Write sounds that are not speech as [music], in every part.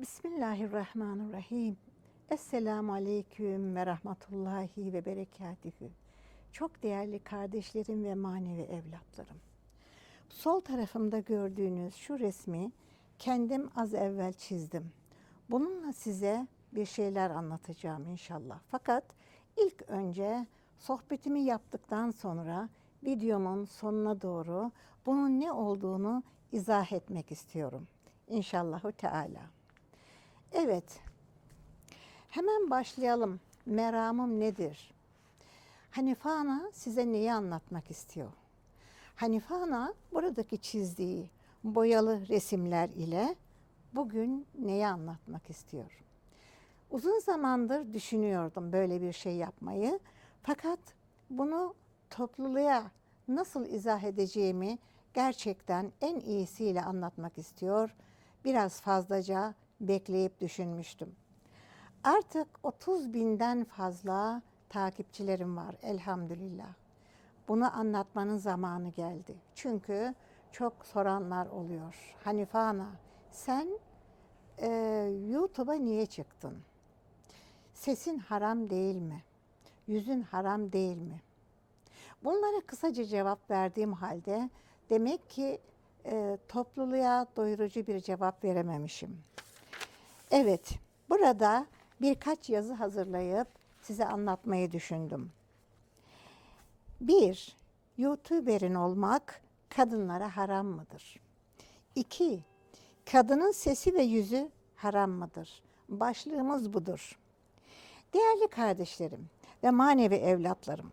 Bismillahirrahmanirrahim. Esselamu Aleyküm ve Rahmetullahi ve Berekatühü. Çok değerli kardeşlerim ve manevi evlatlarım. Sol tarafımda gördüğünüz şu resmi kendim az evvel çizdim. Bununla size bir şeyler anlatacağım inşallah. Fakat ilk önce sohbetimi yaptıktan sonra videomun sonuna doğru bunun ne olduğunu izah etmek istiyorum. İnşallahu Teala. Evet. Hemen başlayalım. Meramım nedir? Hanife Ana size neyi anlatmak istiyor? Hanife Ana buradaki çizdiği boyalı resimler ile bugün neyi anlatmak istiyor? Uzun zamandır düşünüyordum böyle bir şey yapmayı. Fakat bunu topluluğa nasıl izah edeceğimi gerçekten en iyisiyle anlatmak istiyor. Biraz fazlaca bekleyip düşünmüştüm. Artık 30 binden fazla takipçilerim var elhamdülillah. Bunu anlatmanın zamanı geldi. Çünkü çok soranlar oluyor. Hanife Ana sen e, YouTube'a niye çıktın? Sesin haram değil mi? Yüzün haram değil mi? Bunlara kısaca cevap verdiğim halde demek ki e, topluluğa doyurucu bir cevap verememişim. Evet, burada birkaç yazı hazırlayıp size anlatmayı düşündüm. Bir, YouTuber'in olmak kadınlara haram mıdır? İki, kadının sesi ve yüzü haram mıdır? Başlığımız budur. Değerli kardeşlerim ve manevi evlatlarım,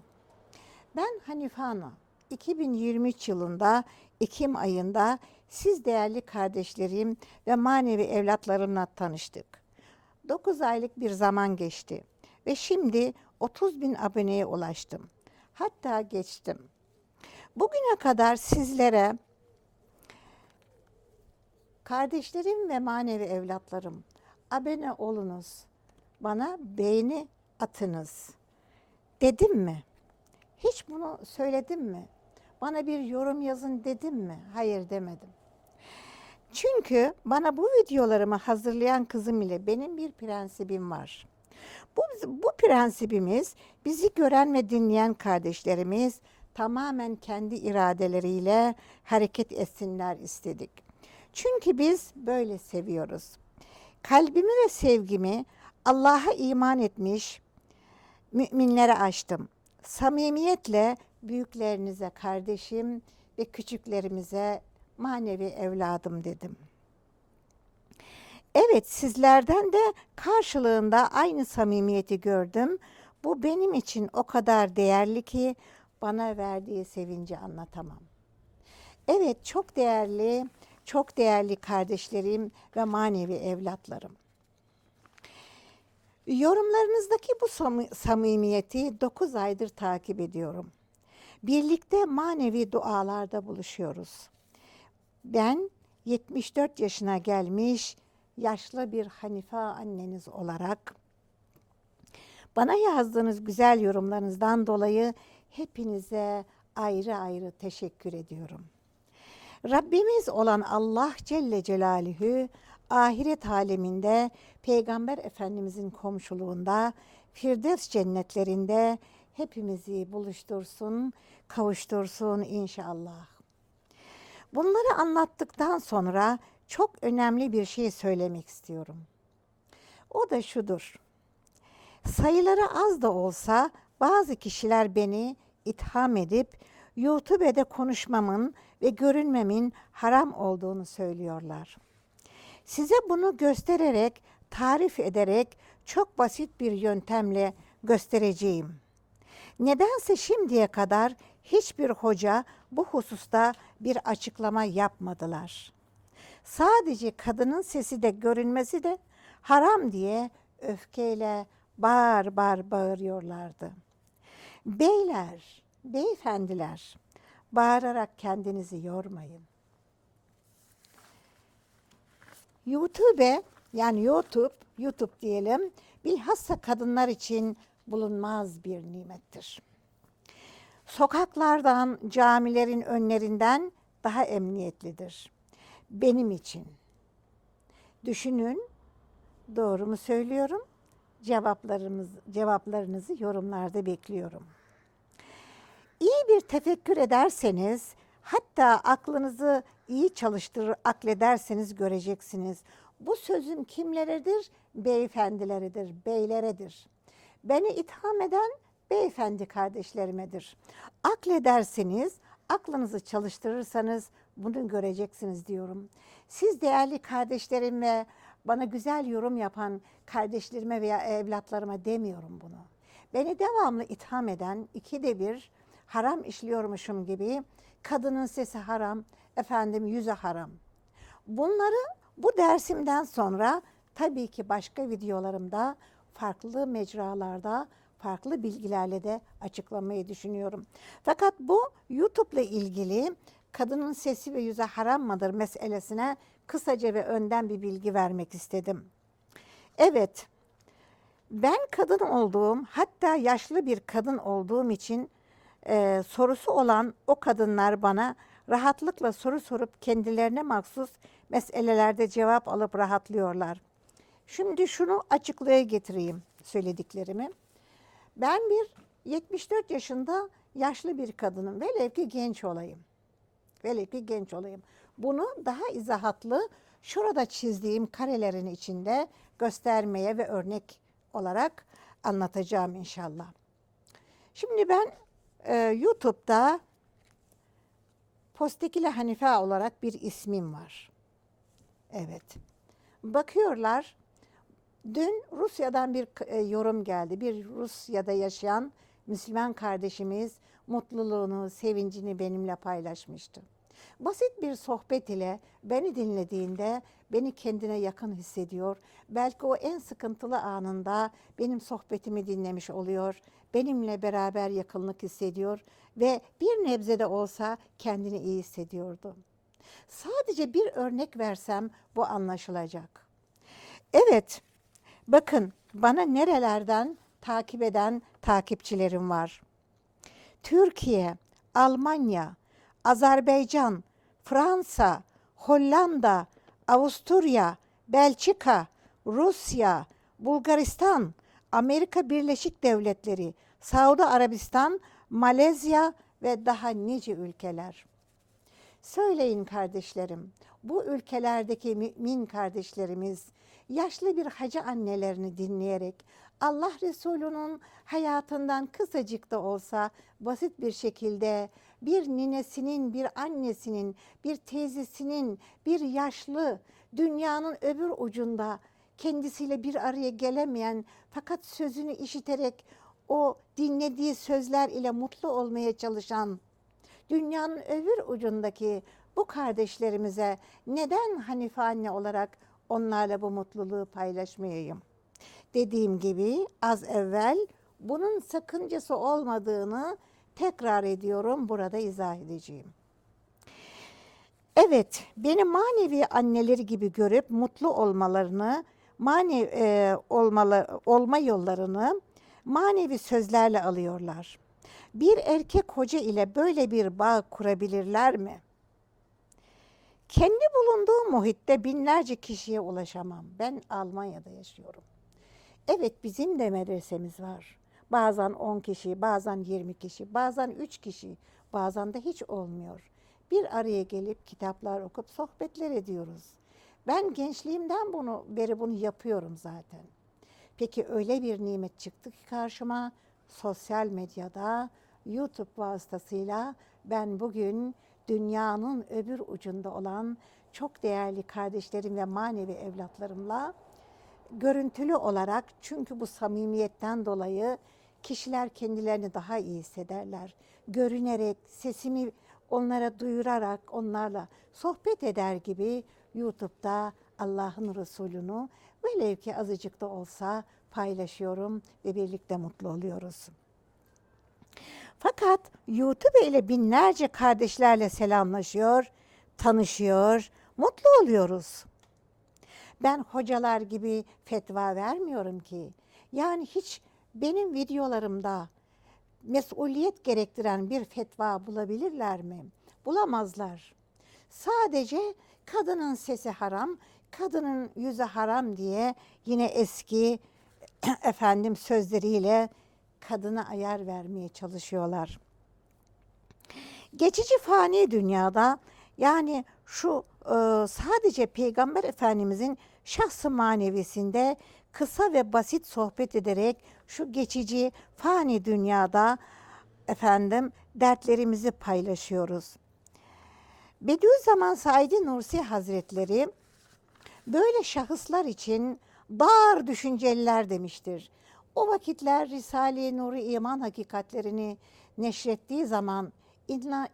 ben Hanife Ana, 2023 yılında Ekim ayında siz değerli kardeşlerim ve manevi evlatlarımla tanıştık. 9 aylık bir zaman geçti ve şimdi 30 bin aboneye ulaştım. Hatta geçtim. Bugüne kadar sizlere kardeşlerim ve manevi evlatlarım abone olunuz. Bana beğeni atınız. Dedim mi? Hiç bunu söyledim mi? Bana bir yorum yazın dedim mi? Hayır demedim. Çünkü bana bu videolarımı hazırlayan kızım ile benim bir prensibim var. Bu, bu prensibimiz bizi gören ve dinleyen kardeşlerimiz tamamen kendi iradeleriyle hareket etsinler istedik. Çünkü biz böyle seviyoruz. Kalbimi ve sevgimi Allah'a iman etmiş müminlere açtım. Samimiyetle büyüklerinize kardeşim ve küçüklerimize manevi evladım dedim. Evet sizlerden de karşılığında aynı samimiyeti gördüm. Bu benim için o kadar değerli ki bana verdiği sevinci anlatamam. Evet çok değerli, çok değerli kardeşlerim ve manevi evlatlarım. Yorumlarınızdaki bu samimiyeti 9 aydır takip ediyorum. Birlikte manevi dualarda buluşuyoruz. Ben 74 yaşına gelmiş yaşlı bir Hanife anneniz olarak bana yazdığınız güzel yorumlarınızdan dolayı hepinize ayrı ayrı teşekkür ediyorum. Rabbimiz olan Allah Celle Celaluhu ahiret aleminde Peygamber Efendimizin komşuluğunda Firdevs cennetlerinde hepimizi buluştursun, kavuştursun inşallah. Bunları anlattıktan sonra çok önemli bir şey söylemek istiyorum. O da şudur. Sayıları az da olsa bazı kişiler beni itham edip YouTube'de konuşmamın ve görünmemin haram olduğunu söylüyorlar. Size bunu göstererek, tarif ederek çok basit bir yöntemle göstereceğim. Nedense şimdiye kadar hiçbir hoca bu hususta bir açıklama yapmadılar. Sadece kadının sesi de görünmesi de haram diye öfkeyle bağır bağır bağırıyorlardı. Beyler, beyefendiler, bağırarak kendinizi yormayın. YouTube yani YouTube, YouTube diyelim bilhassa kadınlar için bulunmaz bir nimettir. Sokaklardan, camilerin önlerinden daha emniyetlidir. Benim için. Düşünün Doğru mu söylüyorum? Cevaplarımız, cevaplarınızı yorumlarda bekliyorum. İyi bir tefekkür ederseniz, hatta aklınızı iyi çalıştırır, aklederseniz göreceksiniz. Bu sözüm kimleredir? Beyefendileridir, beyleredir. Beni itham eden beyefendi kardeşlerimedir. Aklederseniz, aklınızı çalıştırırsanız bunu göreceksiniz diyorum. Siz değerli kardeşlerim ve bana güzel yorum yapan kardeşlerime veya evlatlarıma demiyorum bunu. Beni devamlı itham eden ikide bir haram işliyormuşum gibi kadının sesi haram, efendim yüzü haram. Bunları bu dersimden sonra tabii ki başka videolarımda farklı mecralarda farklı bilgilerle de açıklamayı düşünüyorum. Fakat bu YouTube ile ilgili kadının sesi ve yüze haram mıdır meselesine kısaca ve önden bir bilgi vermek istedim. Evet, ben kadın olduğum, hatta yaşlı bir kadın olduğum için e, sorusu olan o kadınlar bana rahatlıkla soru sorup kendilerine mahsus meselelerde cevap alıp rahatlıyorlar. Şimdi şunu açıklığa getireyim söylediklerimi. Ben bir 74 yaşında yaşlı bir kadınım. Velev ki genç olayım. Velev ki genç olayım. Bunu daha izahatlı şurada çizdiğim karelerin içinde göstermeye ve örnek olarak anlatacağım inşallah. Şimdi ben e, YouTube'da Postekile Hanife olarak bir ismim var. Evet. Bakıyorlar. Dün Rusya'dan bir e, yorum geldi. Bir Rusya'da yaşayan Müslüman kardeşimiz mutluluğunu, sevincini benimle paylaşmıştı. Basit bir sohbet ile beni dinlediğinde beni kendine yakın hissediyor. Belki o en sıkıntılı anında benim sohbetimi dinlemiş oluyor. Benimle beraber yakınlık hissediyor ve bir nebze de olsa kendini iyi hissediyordu. Sadece bir örnek versem bu anlaşılacak. Evet, bakın bana nerelerden takip eden takipçilerim var. Türkiye, Almanya, Azerbaycan, Fransa, Hollanda, Avusturya, Belçika, Rusya, Bulgaristan, Amerika Birleşik Devletleri, Saudi Arabistan, Malezya ve daha nice ülkeler. Söyleyin kardeşlerim, bu ülkelerdeki mümin kardeşlerimiz yaşlı bir hacı annelerini dinleyerek Allah Resulü'nün hayatından kısacık da olsa basit bir şekilde bir ninesinin, bir annesinin, bir teyzesinin, bir yaşlı dünyanın öbür ucunda kendisiyle bir araya gelemeyen fakat sözünü işiterek o dinlediği sözler ile mutlu olmaya çalışan dünyanın öbür ucundaki bu kardeşlerimize neden Hanife anne olarak onlarla bu mutluluğu paylaşmayayım? Dediğim gibi az evvel bunun sakıncası olmadığını tekrar ediyorum burada izah edeceğim. Evet, beni manevi anneleri gibi görüp mutlu olmalarını, manevi e, olmalı, olma yollarını manevi sözlerle alıyorlar. Bir erkek hoca ile böyle bir bağ kurabilirler mi? Kendi bulunduğum muhitte binlerce kişiye ulaşamam. Ben Almanya'da yaşıyorum. Evet bizim de medresemiz var. Bazen 10 kişi, bazen 20 kişi, bazen 3 kişi, bazen de hiç olmuyor. Bir araya gelip kitaplar okup sohbetler ediyoruz. Ben gençliğimden bunu beri bunu yapıyorum zaten. Peki öyle bir nimet çıktı ki karşıma sosyal medyada, YouTube vasıtasıyla ben bugün dünyanın öbür ucunda olan çok değerli kardeşlerim ve manevi evlatlarımla görüntülü olarak çünkü bu samimiyetten dolayı kişiler kendilerini daha iyi hissederler. Görünerek, sesimi onlara duyurarak, onlarla sohbet eder gibi YouTube'da Allah'ın Resulü'nü velev ki azıcık da olsa paylaşıyorum ve birlikte mutlu oluyoruz. Fakat YouTube ile binlerce kardeşlerle selamlaşıyor, tanışıyor, mutlu oluyoruz. Ben hocalar gibi fetva vermiyorum ki. Yani hiç benim videolarımda mesuliyet gerektiren bir fetva bulabilirler mi? Bulamazlar. Sadece kadının sesi haram, kadının yüzü haram diye yine eski [clears throat] efendim sözleriyle kadına ayar vermeye çalışıyorlar. Geçici fani dünyada yani şu e, sadece Peygamber Efendimizin şahsı manevisinde kısa ve basit sohbet ederek şu geçici fani dünyada efendim dertlerimizi paylaşıyoruz. Bediüzzaman Said Nursi Hazretleri böyle şahıslar için dar düşünceliler demiştir. O vakitler Risale-i Nur'u iman hakikatlerini neşrettiği zaman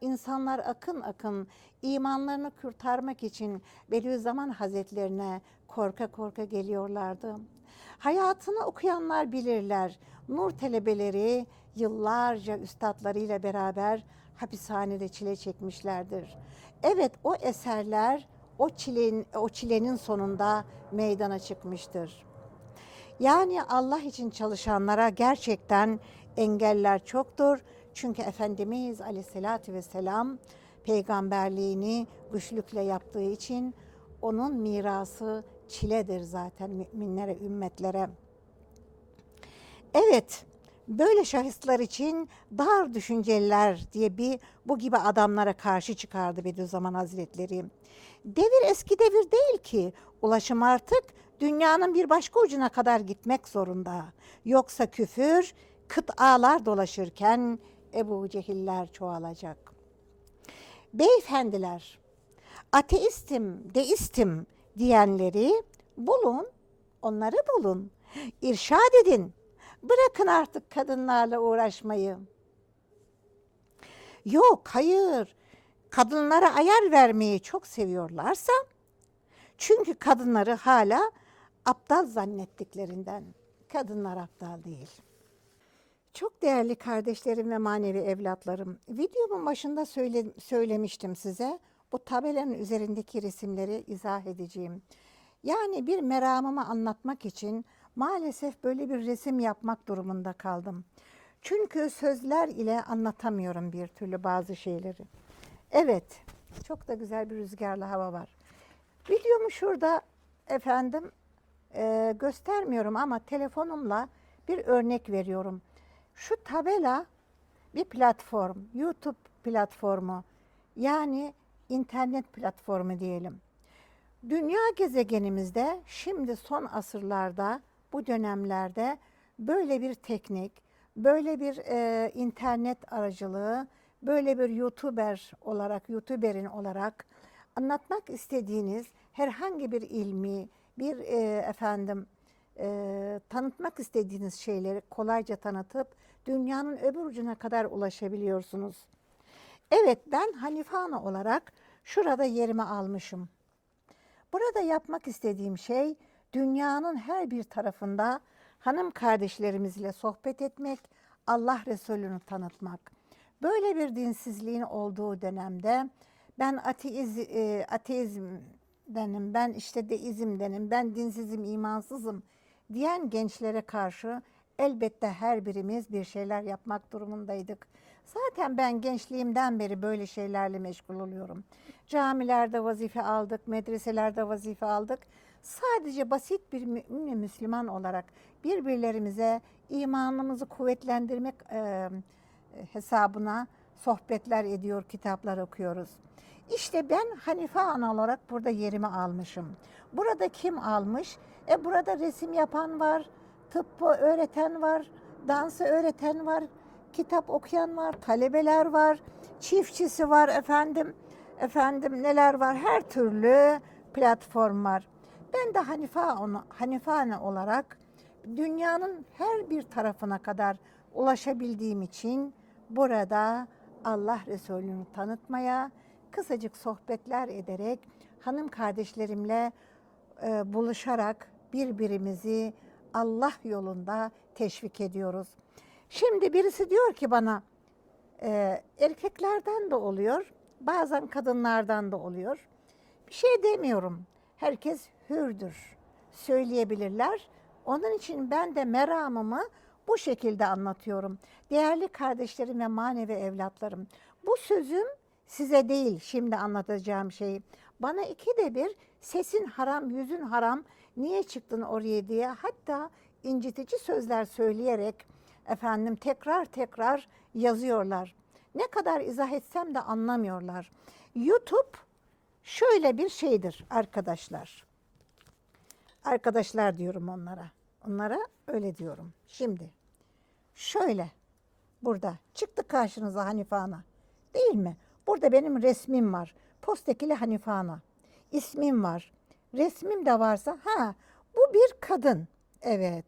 insanlar akın akın imanlarını kurtarmak için Bediüzzaman Hazretlerine korka korka geliyorlardı. Hayatını okuyanlar bilirler. Nur telebeleri yıllarca üstadlarıyla beraber hapishanede çile çekmişlerdir. Evet o eserler o çilenin, o çilenin sonunda meydana çıkmıştır. Yani Allah için çalışanlara gerçekten engeller çoktur. Çünkü Efendimiz Aleyhisselatü Vesselam peygamberliğini güçlükle yaptığı için onun mirası çiledir zaten müminlere, ümmetlere. Evet, böyle şahıslar için dar düşünceliler diye bir bu gibi adamlara karşı çıkardı Bediüzzaman Hazretleri. Devir eski devir değil ki. Ulaşım artık dünyanın bir başka ucuna kadar gitmek zorunda. Yoksa küfür kıtalar dolaşırken Ebu Cehiller çoğalacak. Beyefendiler, ateistim, deistim diyenleri bulun, onları bulun. İrşad edin. Bırakın artık kadınlarla uğraşmayı. Yok, hayır. Kadınlara ayar vermeyi çok seviyorlarsa çünkü kadınları hala aptal zannettiklerinden. Kadınlar aptal değil. Çok değerli kardeşlerim ve manevi evlatlarım, videomun başında söyle, söylemiştim size. Bu tabelanın üzerindeki resimleri izah edeceğim. Yani bir meramımı anlatmak için maalesef böyle bir resim yapmak durumunda kaldım. Çünkü sözler ile anlatamıyorum bir türlü bazı şeyleri. Evet, çok da güzel bir rüzgarlı hava var. Videomu şurada efendim e, göstermiyorum ama telefonumla bir örnek veriyorum. Şu tabela bir platform, YouTube platformu yani internet platformu diyelim. Dünya gezegenimizde şimdi son asırlarda bu dönemlerde böyle bir teknik, böyle bir e, internet aracılığı, böyle bir YouTuber olarak, YouTuber'in olarak anlatmak istediğiniz herhangi bir ilmi, bir e, efendim e, tanıtmak istediğiniz şeyleri kolayca tanıtıp dünyanın öbür ucuna kadar ulaşabiliyorsunuz. Evet ben Hanifana olarak şurada yerimi almışım. Burada yapmak istediğim şey dünyanın her bir tarafında hanım kardeşlerimizle sohbet etmek, Allah Resulü'nü tanıtmak. Böyle bir dinsizliğin olduğu dönemde ben ateiz, e, ateizmdenim, ben işte deizmdenim, ben dinsizim, imansızım diyen gençlere karşı elbette her birimiz bir şeyler yapmak durumundaydık. Zaten ben gençliğimden beri böyle şeylerle meşgul oluyorum. Camilerde vazife aldık, medreselerde vazife aldık. Sadece basit bir mümin Müslüman olarak birbirlerimize imanımızı kuvvetlendirmek e, hesabına sohbetler ediyor, kitaplar okuyoruz. İşte ben Hanife Ana olarak burada yerimi almışım. Burada kim almış? E burada resim yapan var, tıbbı öğreten var, dansı öğreten var, kitap okuyan var, talebeler var, çiftçisi var efendim. Efendim neler var? Her türlü platform var. Ben de Hanife Ana, Hanife Ana olarak dünyanın her bir tarafına kadar ulaşabildiğim için burada Allah Resulü'nü tanıtmaya, kısacık sohbetler ederek hanım kardeşlerimle e, buluşarak birbirimizi Allah yolunda teşvik ediyoruz. Şimdi birisi diyor ki bana e, erkeklerden de oluyor, bazen kadınlardan da oluyor. Bir şey demiyorum. Herkes hürdür. Söyleyebilirler. Onun için ben de meramımı bu şekilde anlatıyorum. Değerli kardeşlerim ve manevi evlatlarım, bu sözüm size değil şimdi anlatacağım şey. Bana iki de bir Sesin haram, yüzün haram. Niye çıktın oraya diye hatta incitici sözler söyleyerek efendim tekrar tekrar yazıyorlar. Ne kadar izah etsem de anlamıyorlar. YouTube şöyle bir şeydir arkadaşlar. Arkadaşlar diyorum onlara. Onlara öyle diyorum. Şimdi şöyle burada çıktı karşınıza Hanife Ana. Değil mi? Burada benim resmim var. Postekili Hanife Ana. İsmim var. Resmim de varsa ha bu bir kadın. Evet.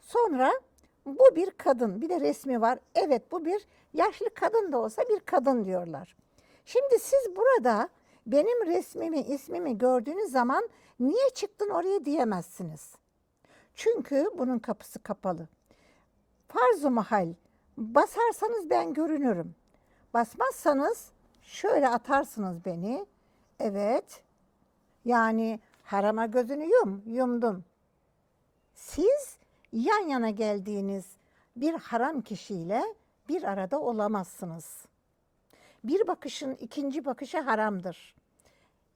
Sonra bu bir kadın. Bir de resmi var. Evet bu bir yaşlı kadın da olsa bir kadın diyorlar. Şimdi siz burada benim resmimi, ismimi gördüğünüz zaman niye çıktın oraya diyemezsiniz. Çünkü bunun kapısı kapalı. Farz-ı mahal basarsanız ben görünürüm. Basmazsanız şöyle atarsınız beni. Evet. Yani harama gözünü yum, yumdun. Siz yan yana geldiğiniz bir haram kişiyle bir arada olamazsınız. Bir bakışın ikinci bakışı haramdır.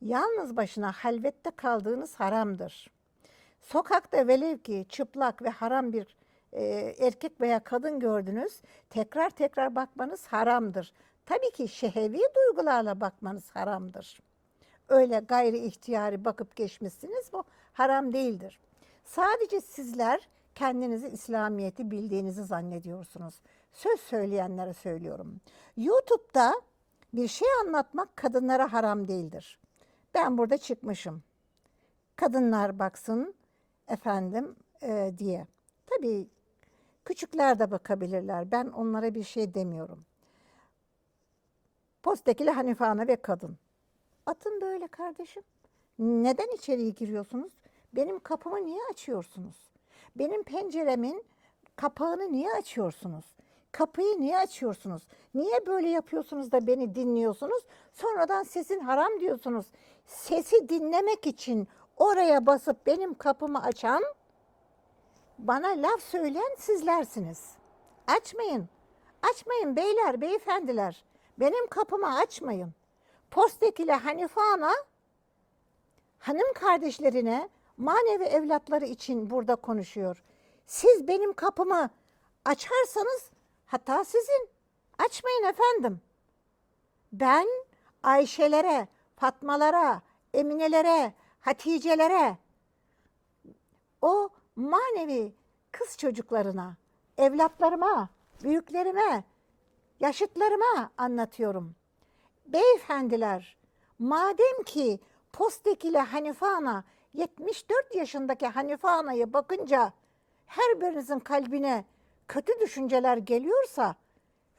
Yalnız başına halvette kaldığınız haramdır. Sokakta velev ki çıplak ve haram bir e, erkek veya kadın gördünüz, tekrar tekrar bakmanız haramdır. Tabii ki şehevi duygularla bakmanız haramdır. Öyle gayri ihtiyari bakıp geçmişsiniz bu haram değildir. Sadece sizler kendinizi İslamiyet'i bildiğinizi zannediyorsunuz. Söz söyleyenlere söylüyorum. YouTube'da bir şey anlatmak kadınlara haram değildir. Ben burada çıkmışım. Kadınlar baksın efendim e, diye. Tabii küçükler de bakabilirler. Ben onlara bir şey demiyorum. Postekili Hanife Ana ve kadın. Atın böyle kardeşim. Neden içeriye giriyorsunuz? Benim kapımı niye açıyorsunuz? Benim penceremin kapağını niye açıyorsunuz? Kapıyı niye açıyorsunuz? Niye böyle yapıyorsunuz da beni dinliyorsunuz? Sonradan sesin haram diyorsunuz. Sesi dinlemek için oraya basıp benim kapımı açan bana laf söyleyen sizlersiniz. Açmayın. Açmayın beyler, beyefendiler. Benim kapımı açmayın. Postek ile Hanife Ana hanım kardeşlerine manevi evlatları için burada konuşuyor. Siz benim kapımı açarsanız hata sizin. Açmayın efendim. Ben Ayşelere, Fatmalara, Eminelere, Haticelere o manevi kız çocuklarına, evlatlarıma, büyüklerime, yaşıtlarıma anlatıyorum. Beyefendiler, madem ki Postek ile Hanife Ana 74 yaşındaki Hanife Ana'ya bakınca her birinizin kalbine kötü düşünceler geliyorsa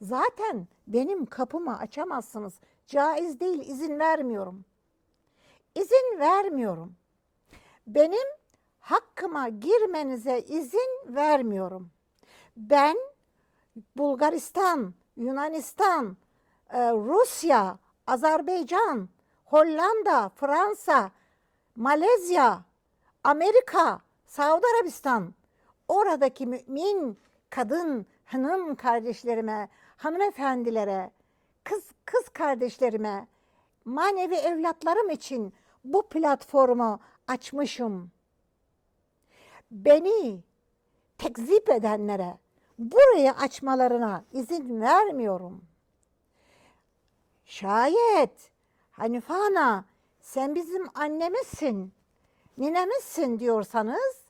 zaten benim kapımı açamazsınız. Caiz değil, izin vermiyorum. İzin vermiyorum. Benim hakkıma girmenize izin vermiyorum. Ben Bulgaristan, Yunanistan, e, Rusya, Azerbaycan, Hollanda, Fransa, Malezya, Amerika, Saudi Arabistan, oradaki mümin kadın hanım kardeşlerime, hanımefendilere, kız kız kardeşlerime, manevi evlatlarım için bu platformu açmışım. Beni tekzip edenlere burayı açmalarına izin vermiyorum. Şayet Hanife Ana sen bizim annemizsin, ninemizsin diyorsanız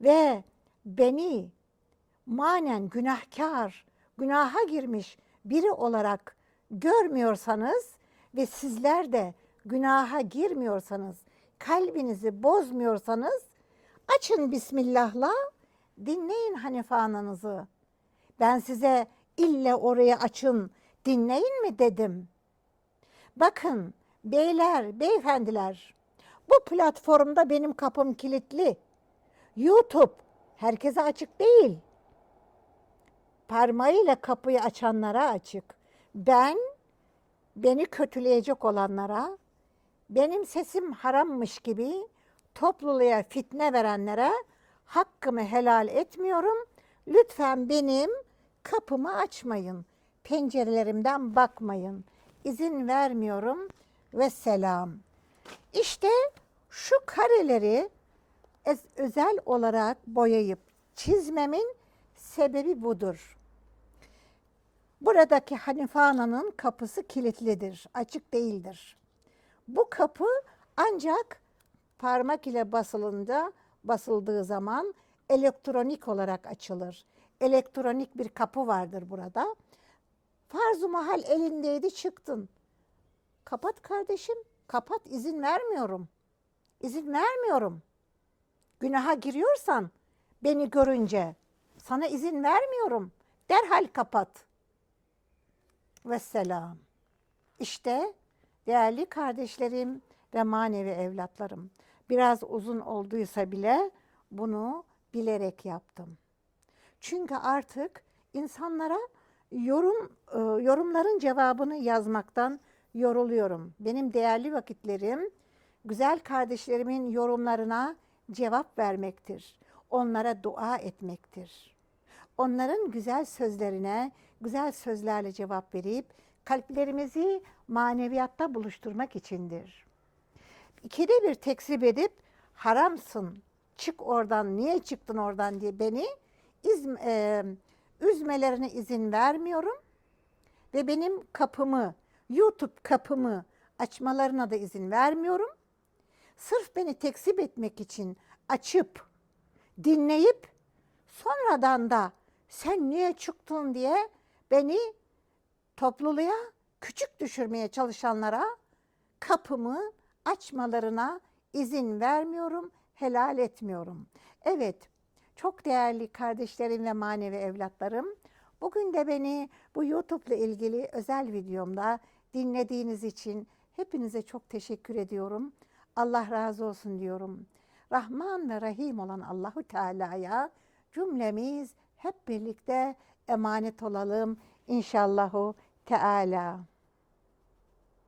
ve beni manen günahkar, günaha girmiş biri olarak görmüyorsanız ve sizler de günaha girmiyorsanız, kalbinizi bozmuyorsanız açın Bismillah'la dinleyin Hanife ananızı. Ben size ille oraya açın, dinleyin mi dedim. Bakın beyler, beyefendiler bu platformda benim kapım kilitli. YouTube herkese açık değil. Parmağıyla kapıyı açanlara açık. Ben beni kötüleyecek olanlara, benim sesim harammış gibi topluluğa fitne verenlere hakkımı helal etmiyorum. Lütfen benim kapımı açmayın. Pencerelerimden bakmayın. İzin vermiyorum ve selam. İşte şu kareleri özel olarak boyayıp çizmemin sebebi budur. Buradaki Hanife Ana'nın kapısı kilitlidir, açık değildir. Bu kapı ancak parmak ile basılınca basıldığı zaman elektronik olarak açılır. Elektronik bir kapı vardır burada. Farz-ı mahal elindeydi çıktın. Kapat kardeşim, kapat izin vermiyorum. İzin vermiyorum. Günaha giriyorsan beni görünce sana izin vermiyorum. Derhal kapat. Vesselam. İşte değerli kardeşlerim ve manevi evlatlarım. Biraz uzun olduysa bile bunu bilerek yaptım. Çünkü artık insanlara yorum e, yorumların cevabını yazmaktan yoruluyorum. Benim değerli vakitlerim güzel kardeşlerimin yorumlarına cevap vermektir. Onlara dua etmektir. Onların güzel sözlerine güzel sözlerle cevap verip kalplerimizi maneviyatta buluşturmak içindir. İkide bir tekzip edip haramsın, çık oradan, niye çıktın oradan diye beni izm, e, üzmelerine izin vermiyorum ve benim kapımı, YouTube kapımı açmalarına da izin vermiyorum. Sırf beni tekzip etmek için açıp, dinleyip sonradan da sen niye çıktın diye beni topluluğa küçük düşürmeye çalışanlara kapımı açmalarına izin vermiyorum, helal etmiyorum. Evet, çok değerli kardeşlerim ve manevi evlatlarım, bugün de beni bu YouTube ile ilgili özel videomda dinlediğiniz için hepinize çok teşekkür ediyorum. Allah razı olsun diyorum. Rahman ve Rahim olan Allahu Teala'ya cümlemiz hep birlikte emanet olalım inşallahu Teala.